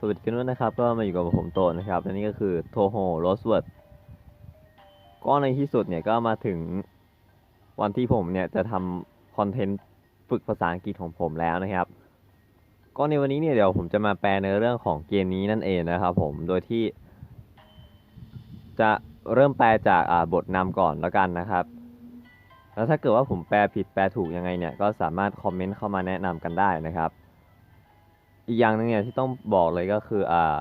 สวัสดีกันด้วยนะครับ ก็มาอยู่กับผมโตนะครับและนี่ก็คือโทโฮโรสเวิร์ดก็ในที่สุดเนี่ยก็มาถึงวันที่ผมเนี่ยจะทำคอนเทนต์ฝึกภาษาอังกฤษของผมแล้วนะครับ ก็ในวันนี้เนี่ยเดี๋ยวผมจะมาแปลในเรื่องของเกมนี้นั่นเองนะครับผมโดยที่ จะเริ่มแปลจากบทนำก่อนแล้วกันนะครับ แล้วถ้าเกิดว่าผมแปลผิดแปลถูกยังไงเนี่ยก็สามารถคอมเมนต์เข้ามาแนะนำกันได้นะครับ อีกอย่างหนึ่งเนี่ยที่ต้องบอกเลยก็คืออ่า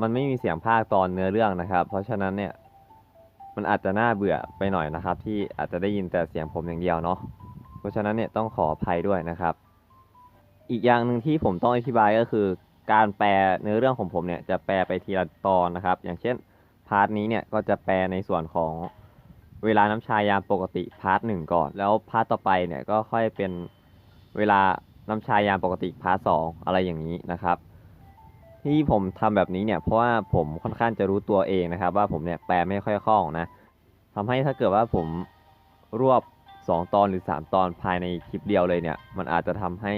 มันไม่มีเสียงภาคตอนเนื้อเรื่องนะครับ เพราะฉะนั้นเนี่ย มันอาจจะน่าเบื่อไปหน่อยนะครับ ที่อาจจะได้ยินแต่เสียงผมอย่างเดียวเนาะเพราะฉะนั้นเนี่ยต้องขออภัยด้วยนะครับ อีกอย่างหนึ่งที่ผมต้องอธิบายก็คือ การแปลเนื้อเรื่องของผมเนี่ยจะแปลไปทีละตอนนะครับ อย่างเช่นพาร์ทนี้เนี่ยก็จะแปลในส่วนของเวลาน้ำชายามปกติพาร์ทหนึ่งก่อน แล้วพาร์ทต่อไปเนี่ยก็ค่อยเป็นเวลา น้ำชายามปกติพาร์ทสองอะไรอย่างนี้นะครับ ที่ผมทำแบบนี้เนี่ยเพราะว่าผมค่อนข้างจะรู้ตัวเองนะครับ ว่าผมเนี่ยแปลไม่ค่อยคล่องนะทำให้ถ้าเกิดว่าผมรวบ 2 ตอนหรือ 3 ตอนภายในคลิปเดียวเลยเนี่ย มันอาจจะทำให้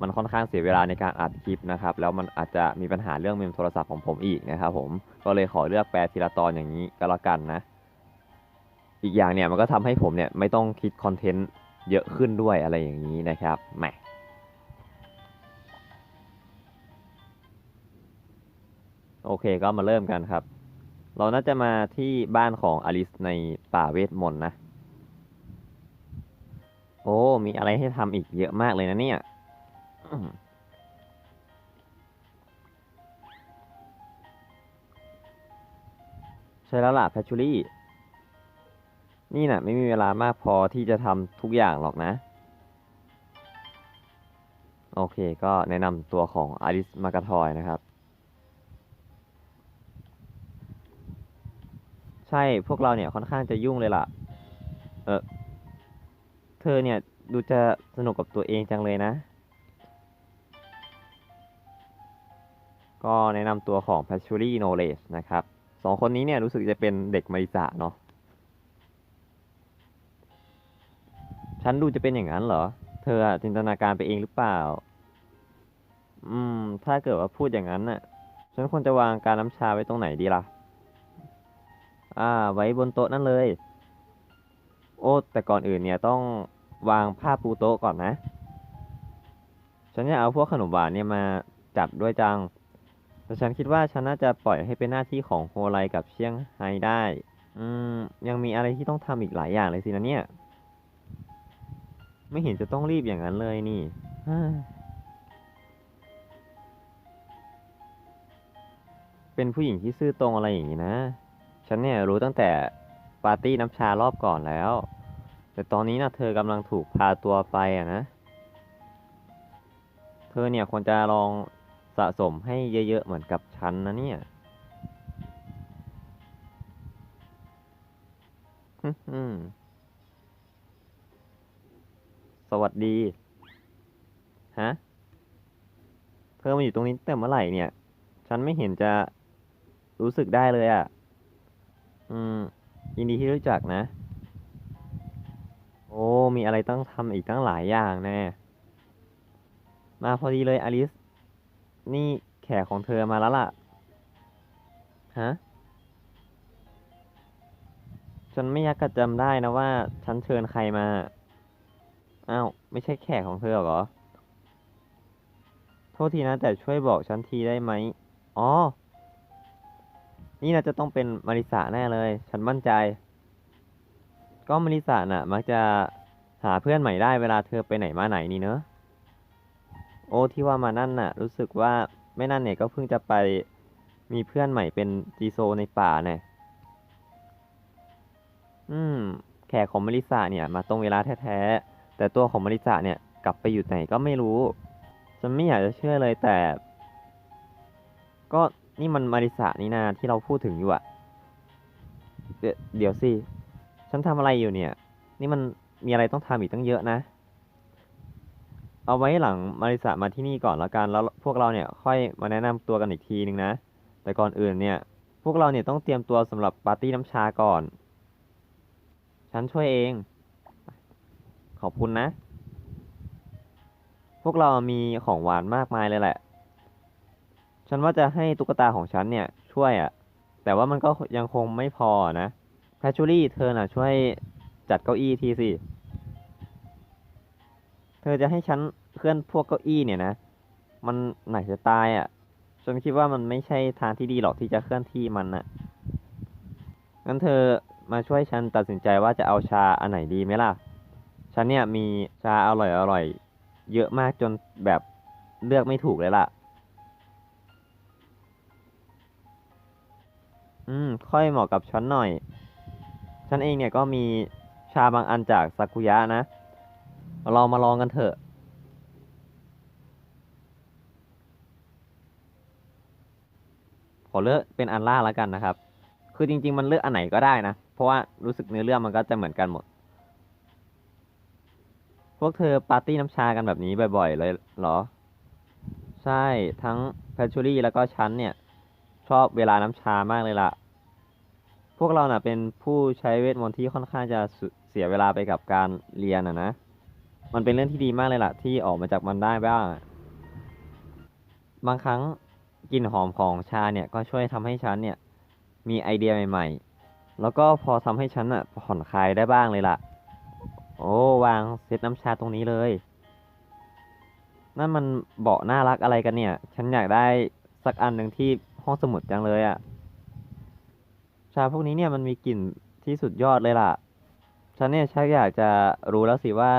มันค่อนข้างเสียเวลาในการอัดคลิปนะครับ แล้วมันอาจจะมีปัญหาเรื่องเมมโทรศัพท์ของผมอีกนะครับ ผมก็เลยขอเลือกแปลทีละตอนอย่างนี้ก็แล้วกันนะ อีกอย่างเนี่ยมันก็ทำให้ผมเนี่ยไม่ต้องคิดคอนเทนต์เยอะขึ้นด้วยอะไรอย่างนี้นะครับแหม โอเคก็มาเริ่มกันครับ เราน่าจะมาที่บ้านของอลิสในป่าเวทมนต์นะ โอ้ มีอะไรให้ทำอีกเยอะมากเลยนะเนี่ย ใช่แล้วล่ะแพชชูรี่ นี่น่ะ ไม่มีเวลามากพอที่จะทำทุกอย่างหรอกนะ โอเค ก็แนะนำตัวของอลิสมากาทอยนะครับ ใช่พวกเราเนี่ยค่อนข้างจะยุ่งเลยล่ะ เออเธอเนี่ยดูจะสนุกกับตัวเองจังเลยนะ ก็แนะนำตัวของ p a t c h u r y Knowledge นะครับสองคนนี้เนี่ยรู้สึกจะเป็นเด็กมาริสะเนาะฉันดูจะเป็นอย่างนั้นเหรอ เธอจินตนาการไปเองหรือเปล่า อืม ถ้าเกิดว่าพูดอย่างนั้นน่ะ ฉันควรจะวางการน้ำชาไว้ตรงไหนดีล่ะ อ่า ไว้บนโต๊ะนั่นเลย โอ้แต่ก่อนอื่นเนี่ยต้องวางผ้าปูโต๊ะก่อนนะ ฉันจะเอาพวกขนมหวานเนี่ยมาจัดด้วยจัง แต่ฉันคิดว่าฉันน่าจะปล่อยให้เป็นหน้าที่ของโฮไลกับเชียงไฮได้ อืม ยังมีอะไรที่ต้องทำอีกหลายอย่างเลยสินะเนี่ย ไม่เห็นจะต้องรีบอย่างนั้นเลยนี่เป็นผู้หญิงที่ซื่อตรงอะไรอย่างนี้นะ ฉันเนี่ยรู้ตั้งแต่ปาร์ตี้น้ำชารอบก่อนแล้ว แต่ตอนนี้นะเธอกำลังถูกพาตัวไปอะนะ เธอเนี่ยควรจะลองสะสมให้เยอะๆเหมือนกับฉันนะเนี่ยสวัสดี ฮะ เธอมาอยู่ตรงนี้แต่เมื่อไหร่เนี่ย ฉันไม่เห็นจะรู้สึกได้เลยอะ่ะ อืม ยินดีที่รู้จักนะ โอ้ มีอะไรต้องทำอีกตั้งหลายอย่างแน่ มาพอดีเลยอลิส นี่แขกของเธอมาแล้วล่ะ ฮะ ฉันไม่ยากจะจำได้นะว่า ฉันเชิญใครมา อ้าว ไม่ใช่แขกของเธอเหรอ โทษทีนะ แต่ช่วยบอกฉันทีได้ไหม อ๋อ นี่น่าจะต้องเป็นมาริสาแน่เลย ฉันมั่นใจ ก็มาริสาน่ะ มักจะหาเพื่อนใหม่ได้เวลาเธอไปไหนมาไหนนี่เนอะ โอ้ที่ว่ามานั่นน่ะ รู้สึกว่าไม่นั่นเนี่ยก็เพิ่งจะไปมีเพื่อนใหม่เป็นจีโซในป่าเนี่ย อืม แขกของมาริสาเนี่ย มาตรงเวลาแท้ๆ แต่ตัวของมาริสาเนี่ยกลับไปอยู่ไหนก็ไม่รู้ ฉันไม่อยากจะเชื่อเลยแต่ ก็ นี่มันมาริสานี่นาที่เราพูดถึงอยู่อะเดี๋ยวเดี๋ยวสิ ฉันทำอะไรอยู่เนี่ย นี่มันมีอะไรต้องทำอีกตั้งเยอะนะ เอาไว้หลังมาริสามาที่นี่ก่อนแล้วกัน แล้วพวกเราเนี่ยค่อยมาแนะนำตัวกันอีกทีนึงนะ แต่ก่อนอื่นเนี่ย พวกเราเนี่ยต้องเตรียมตัวสำหรับปาร์ตี้น้ำชาก่อน ฉันช่วยเอง ขอบคุณนะ พวกเรามีของหวานมากมายเลยแหละ ฉันว่าจะให้ตุ๊กตาของฉันเนี่ย ช่วยอะแต่ว่ามันก็ยังคงไม่พอนะแพชชูรี่เธอน่ะ ช่วยจัดเก้าอี้ทีสิ เธอจะให้ฉันเคลื่อนพวกเก้าอี้เนี่ยนะ มันไหนจะตายอะฉันคิดว่ามันไม่ใช่ทางที่ดีหรอกที่จะเคลื่อนที่มันน่ะ งั้นเธอมาช่วยฉันตัดสินใจว่าจะเอาชาอันไหนดีไหมล่ะ ฉันเนี่ยมีชาอร่อยอร่อยๆเยอะมากจนแบบเลือกไม่ถูกเลยล่ะ อืม ค่อยเหมาะกับฉันหน่อย ฉันเองเนี่ยก็มีชาบางอันจากซากุยะนะ เรามาลองกันเถอะ ขอเลือกเป็นอันล่าแล้วกันนะครับ คือจริง ๆ มันเลือกอันไหนก็ได้นะ เพราะว่ารู้สึกเนื้อเรื่องมันก็จะเหมือนกันหมด พวกเธอปาร์ตี้น้ำชากันแบบนี้บ่อย ๆ เลยเหรอ ใช่ ทั้งแพชชูรี่แล้วก็ฉันเนี่ย ชอบเวลาน้ำชามากเลยล่ะ วกเราน่ะเป็นผู้ใช้เวทมนต์ที่ค่อนข้างจะเสียเวลาไปกับการเรียนอะนะ มันเป็นเรื่องที่ดีมากเลยล่ะ ที่ออกมาจากมันได้บ้าง บางครั้งกลิ่นหอมของชาเนี่ยก็ช่วยทำให้ฉันเนี่ย มีไอเดียใหม่ ๆ แล้วก็พอทำให้ฉันอะผ่อนคลายได้บ้างเลยล่ะ โอ้วางเซตน้ำชาตรงนี้เลย นั่นมันเบาะน่ารักอะไรกันเนี่ย ฉันอยากได้สักอันหนึ่งที่ห้องสมุดจังเลยอะ ชาพวกนี้เนี่ยมันมีกลิ่นที่สุดยอดเลยล่ะ ฉันเนี่ยชักอยากจะรู้แล้วสิว่า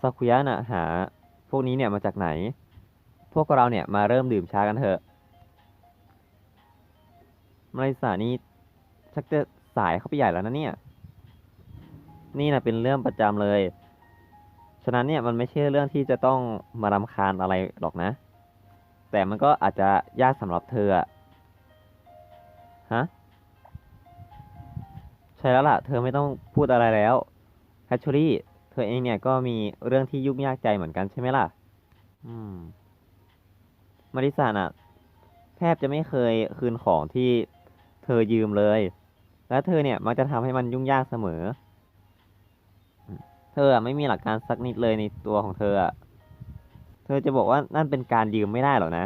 ซากุยะน่ะหา พวกนี้เนี่ยมาจากไหน พวกเราเนี่ยมาเริ่มดื่มชากันเถอะมาริสานี่ชักจะสายเข้าไปใหญ่แล้วนะเนี่ย นี่นะเป็นเรื่องประจำเลย ฉะนั้นเนี่ยมันไม่ใช่เรื่องที่จะต้องมารำคาญอะไรหรอกนะ แต่มันก็อาจจะยากสำหรับเธออะฮะ ใช่แล้วล่ะ เธอไม่ต้องพูดอะไรแล้วแพชชูรี่เธอเองเนี่ยก็มีเรื่องที่ยุ่งยากใจเหมือนกันใช่ไหมล่ะ อืม มาริสาน่ะ แทบจะไม่เคยคืนของที่เธอยืมเลย และเธอเนี่ยมักจะทำให้มันยุ่งยากเสมอ เธออะไม่มีหลักการสักนิดเลยในตัวของเธอ เธอจะบอกว่านั่นเป็นการยืมไม่ได้หรอกนะ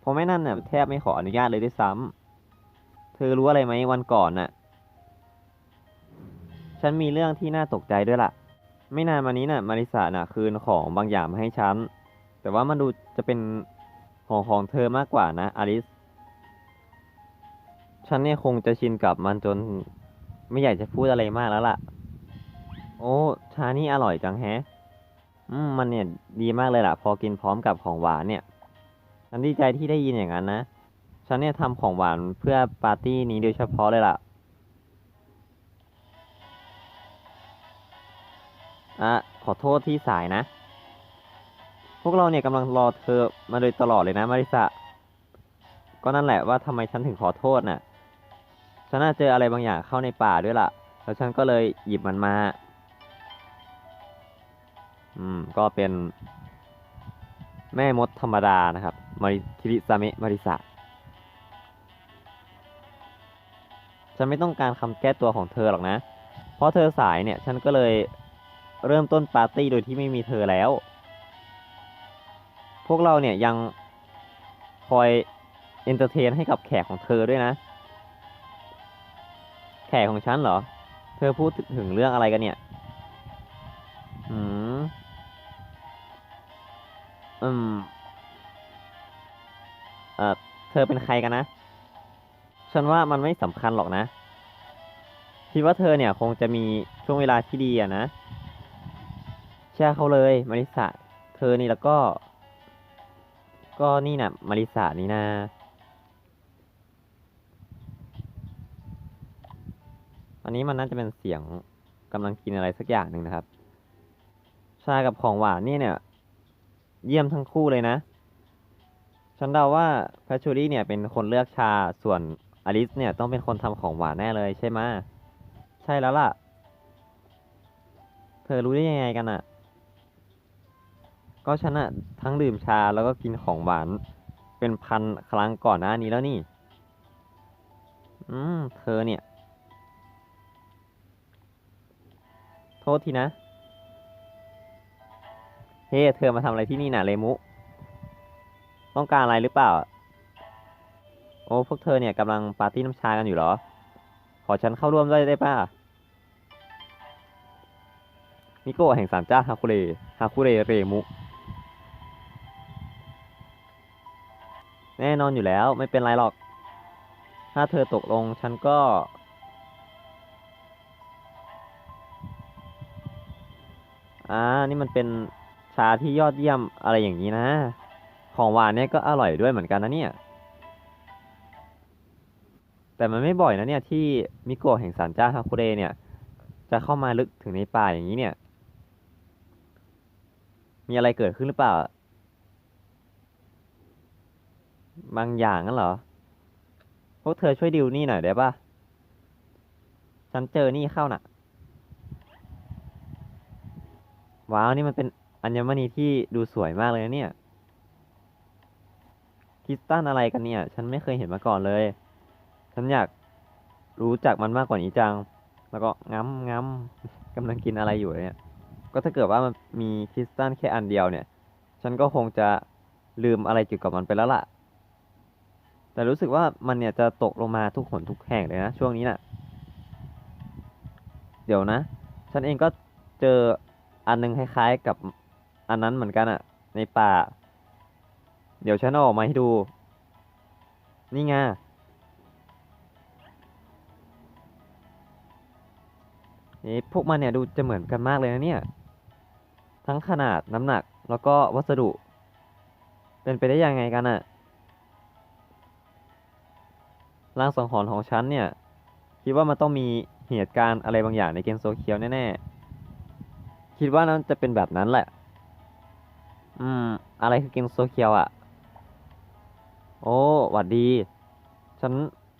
เพราะไม่นั่นน่ะแทบไม่ขออนุญาตเลยด้วยซ้ำเธอรู้อะไรไหมวันก่อนน่ะ ฉันมีเรื่องที่น่าตกใจด้วยล่ะ ไม่นานมานี้น่ะ มาริสาน่ะ คืนของบางอย่างมาให้ฉัน แต่ว่ามันดูจะเป็นของของเธอมากกว่านะ อลิส ฉันเนี่ยคงจะชินกับมันจนไม่อยากจะพูดอะไรมากแล้วล่ะ โอ้ชานี่อร่อยจังแฮะ อืม มันเนี่ยดีมากเลยล่ะ พอกินพร้อมกับของหวานเนี่ย ฉันดีใจที่ได้ยินอย่างนั้นนะ ฉันเนี่ยทำของหวานเพื่อปาร์ตี้นี้โดยเฉพาะเลยล่ะ อะขอโทษที่สายนะ พวกเราเนี่ยกำลังรอเธอมาโดยตลอดเลยนะมาริสะก็นั่นแหละว่าทำไมฉันถึงขอโทษน่ะ ฉันน่าเจออะไรบางอย่างเข้าในป่าด้วยล่ะ แล้วฉันก็เลยหยิบมันมา อืม ก็เป็นแม่มดธรรมดานะครับ มาริคิริซาเมะมาริสะฉันไม่ต้องการคำแก้ตัวของเธอหรอกนะ เพราะเธอสายเนี่ย ฉันก็เลย เริ่มต้นปาร์ตี้โดยที่ไม่มีเธอแล้ว พวกเราเนี่ยยังคอยเอนเตอร์เทนให้กับแขกของเธอด้วยนะ แขกของฉันเหรอ เธอพูดถึงเรื่องอะไรกันเนี่ย อืม อืม เอ่อ เธอเป็นใครกันนะ ฉันว่ามันไม่สำคัญหรอกนะ คิดว่าเธอเนี่ยคงจะมีช่วงเวลาที่ดีอะนะ ชื่อเขาเลยมาริสะเธอนี่แล้วก็ ก็นี่นะมาริสะนี่นะอันนี้มันน่าจะเป็นเสียงกำลังกินอะไรสักอย่างหนึ่งนะครับ ชากับของหวานนี่เนี่ย เยี่ยมทั้งคู่เลยนะ ฉันเดาว่าแพชชูรี่เนี่ยเป็นคนเลือกชาส่วนอลิสเนี่ยต้องเป็นคนทำของหวานแน่เลยใช่ไหมใช่แล้วล่ะ เธอรู้ได้ยังไงกันอะ ก็ฉันอะทั้งดื่มชาแล้วก็กินของหวาน เป็นพันครั้งก่อนหน้านี้แล้วนี่ อืม เธอเนี่ย โทษทีนะ เฮ้ เธอมาทำอะไรที่นี่น่ะเลมุ ต้องการอะไรหรือเปล่า โอ้ พวกเธอเนี่ยกำลังปาร์ตี้น้ำชากันอยู่เหรอ ขอฉันเข้าร่วมด้วยได้ป่ะมิโกะแห่งศาลเจ้าฮาคุเรฮาคุเรเรมุ แน่นอนอยู่แล้วไม่เป็นไรหรอก ถ้าเธอตกลงฉันก็ อ่า นี่มันเป็นชาที่ยอดเยี่ยมอะไรอย่างนี้นะ ของหวานเนี่ยก็อร่อยด้วยเหมือนกันนะเนี่ย แต่มันไม่บ่อยนะเนี่ยที่มิโกะแห่งศาลเจ้าฮาคุเรเนี่ย จะเข้ามาลึกถึงในป่าอย่างนี้เนี่ย มีอะไรเกิดขึ้นหรือเปล่า บางอย่างนั่นเหรอ พวกเธอช่วยดิวนี่หน่อยได้ปะฉันเจอนี่เข้าน่ะ ว้าว นี่มันเป็นอัญมณีที่ดูสวยมากเลยนะเนี่ยคริสตัลอะไรกันเนี่ย ฉันไม่เคยเห็นมาก่อนเลย ฉันอยากรู้จักมันมากกว่านี้จัง แล้วก็ง้ำง้ำกำลังกินอะไรอยู่เนี่ย ก็ถ้าเกิดว่ามันมีคริสตัลแค่อันเดียวเนี่ย ฉันก็คงจะลืมอะไรเกี่ยวกับมันไปแล้วล่ะ แต่รู้สึกว่ามันเนี่ยจะตกลงมาทุกหนทุกแห่งเลยนะ ช่วงนี้น่ะ เดี๋ยวนะ ฉันเองก็เจออันนึงคล้ายๆกับอันนั้นเหมือนกันอะในป่า เดี๋ยวฉันเอาออกมาให้ดู นี่ไงนี่พวกมันเนี่ยดูจะเหมือนกันมากเลยนะเนี่ย ทั้งขนาดน้ำหนักแล้วก็วัสดุ เป็นไปได้ยังไงกันอะ ร่างสังหรณ์ของฉันเนี่ย คิดว่ามันต้องมีเหตุการณ์อะไรบางอย่างในเกมโซเคียวแน่ๆ คิดว่านั้นจะเป็นแบบนั้นแหละ อืม อะไรคือเกมโซเคียวอะโอ้หวัดดี ฉัน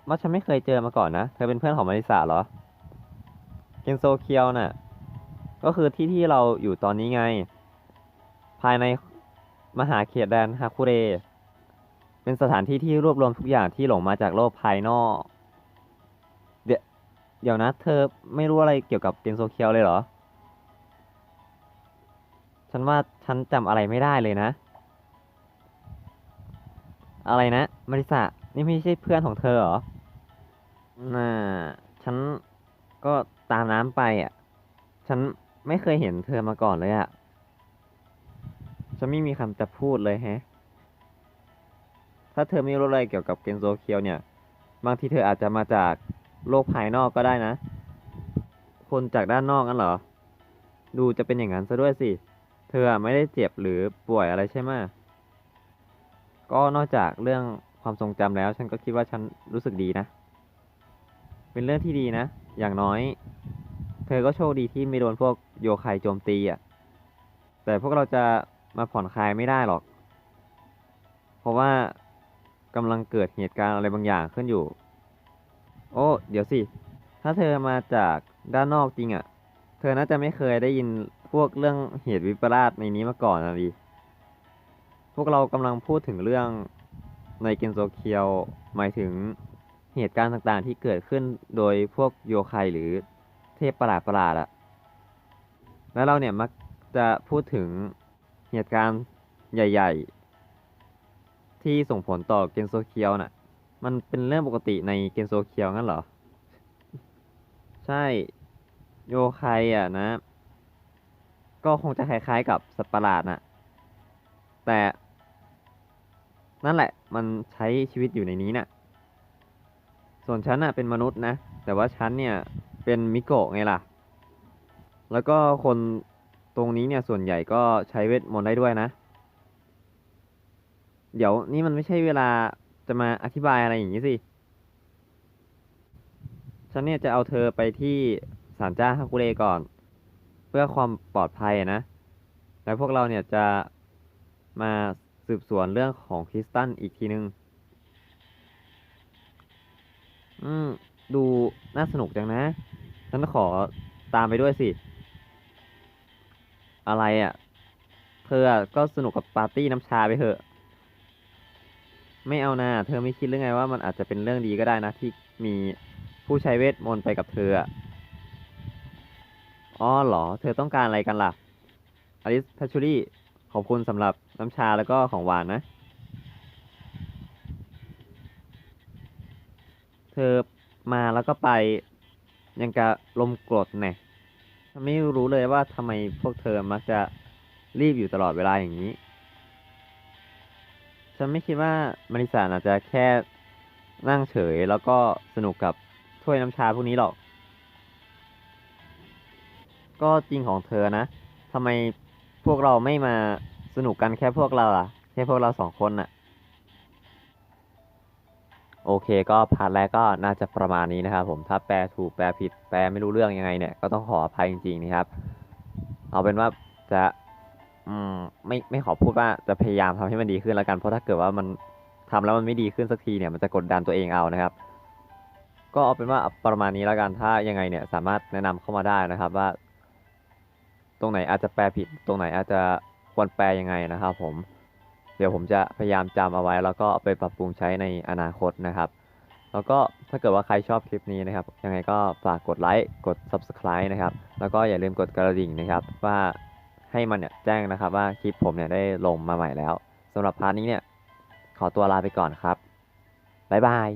ว่าฉันไม่เคยเจอมาก่อนนะ เธอเป็นเพื่อนของมาริสาเหรอ เกนโซเคียวน่ะ ก็คือที่ที่เราอยู่ตอนนี้ไง ภายในมหาเขตแดนฮาคุเร เป็นสถานที่ที่รวบรวมทุกอย่างที่หลงมาจากโลกภายนอก เดี๋ยวเดี๋ยวนะ เธอไม่รู้อะไรเกี่ยวกับเกนโซเคียวเลยเหรอ ฉันว่าฉันจำอะไรไม่ได้เลยนะ อะไรนะ มาริสะนี่ไม่ใช่เพื่อนของเธอเหรอ น่า ฉันก็ตามน้ำไปอะ ฉันไม่เคยเห็นเธอมาก่อนเลยอะ ฉันไม่มีคำจะพูดเลยแฮะ ถ้าเธอไม่รู้อะไรเกี่ยวกับเกนโซเคียวเนี่ย บางทีเธออาจจะมาจากโลกภายนอกก็ได้นะ คนจากด้านนอกนั่นเหรอ ดูจะเป็นอย่างนั้นซะด้วยสิ เธอไม่ได้เจ็บหรือป่วยอะไรใช่ไหมก็นอกจากเรื่องความทรงจำแล้ว ฉันก็คิดว่าฉันรู้สึกดีนะ เป็นเรื่องที่ดีนะ อย่างน้อย เธอก็โชคดีที่ไม่โดนพวกโยคายโจมตีอะ แต่พวกเราจะมาผ่อนคลายไม่ได้หรอก เพราะว่า กำลังเกิดเหตุการณ์อะไรบางอย่างขึ้นอยู่ โอ้ เดี๋ยวสิ ถ้าเธอมาจากด้านนอกจริงอะ เธอน่าจะไม่เคยได้ยินพวกเรื่องเหตุวิปลาสในนี้มาก่อนนะดิพวกเรากำลังพูดถึงเรื่องในเกนโซเคียวหมายถึงเหตุการณ์ต่างๆที่เกิดขึ้นโดยพวกโยคายหรือเทพประหลาดประหลาดๆอะแล้วเราเนี่ยมักจะพูดถึงเหตุการณ์ใหญ่ ๆ ที่ส่งผลต่อเกนโซเคียวน่ะ มันเป็นเรื่องปกติในเกนโซเคียวงั้นเหรอ ใช่ โยคายอะนะ ก็คงจะคล้ายๆกับสัตว์ประหลาดน่ะ แต่ นั่นแหละ มันใช้ชีวิตอยู่ในนี้น่ะ ส่วนฉันน่ะเป็นมนุษย์นะ แต่ว่าฉันเนี่ยเป็นมิโกะไงล่ะ แล้วก็คนตรงนี้เนี่ยส่วนใหญ่ก็ใช้เวทมนต์ได้ด้วยนะ เดี๋ยวนี่มันไม่ใช่เวลาจะมาอธิบายอะไรอย่างนี้สิ ฉันเนี่ยจะเอาเธอไปที่ศาลเจ้าฮากุเรก่อน เพื่อความปลอดภัยนะ แล้วพวกเราเนี่ยจะมาสืบสวนเรื่องของคริสตันอีกทีนึง อืม ดูน่าสนุกจังนะ ฉันขอตามไปด้วยสิ อะไรอะ่ะ เธอก็สนุกกับปาร์ตี้น้ำชาไปเถอะ ไม่เอานะเธอไม่คิดหรือไงว่ามันอาจจะเป็นเรื่องดีก็ได้นะที่มีผู้ใช้เวทมนต์ไปกับเธออะอ๋อเหรอ เธอต้องการอะไรกันล่ะ อลิสพัชชูรี่ ขอบคุณสำหรับน้ำชาแล้วก็ของหวานนะ เธอมาแล้วก็ไปยังกะลมกรดเนี่ยฉันไม่รู้เลยว่าทำไมพวกเธอมักจะรีบอยู่ตลอดเวลาอย่างนี้ ฉันไม่คิดว่ามาริสาอาจจะแค่นั่งเฉยแล้วก็สนุกกับถ้วยน้ำชาพวกนี้หรอก ก็จริงของเธอนะทำไมพวกเราไม่มาสนุกกันแค่พวกเราล่ะ แค่พวกเราสองคนน่ะ โอเคก็พาร์ทแรกก็น่าจะประมาณนี้นะครับผมถ้าแปลถูกแปลผิดแปลไม่รู้เรื่องยังไงเนี่ย ก็ต้องขออภัยจริงๆนะครับ เอาเป็นว่าจะ อืมไม่ไม่ขอพูดว่าจะพยายามทำให้มันดีขึ้นแล้วกันเพราะถ้าเกิดว่ามันทำแล้วมันไม่ดีขึ้นสักทีเนี่ยมันจะกดดันตัวเองเอานะครับ ก็เอาเป็นว่าประมาณนี้แล้วกันถ้ายังไงเนี่ยสามารถแนะนำเข้ามาได้นะครับว่า ตรงไหนอาจจะแปลผิด ตรงไหนอาจจะควรแปลยังไงนะครับ ผม เดี๋ยวผมจะพยายามจำเอาไว้ แล้วก็เอาไปปรับปรุงใช้ในอนาคตนะครับ แล้วก็ถ้าเกิดว่าใครชอบคลิปนี้นะครับ ยังไงก็ฝากกดไลค์กด Subscribe นะครับ แล้วก็อย่าลืมกดกระดิ่งนะครับว่า ให้มันเนี่ยแจ้งนะครับว่าคลิปผมเนี่ยได้ลงมาใหม่แล้วสำหรับพาร์ทนี้เนี่ยขอตัวลาไปก่อนครับบ๊ายบาย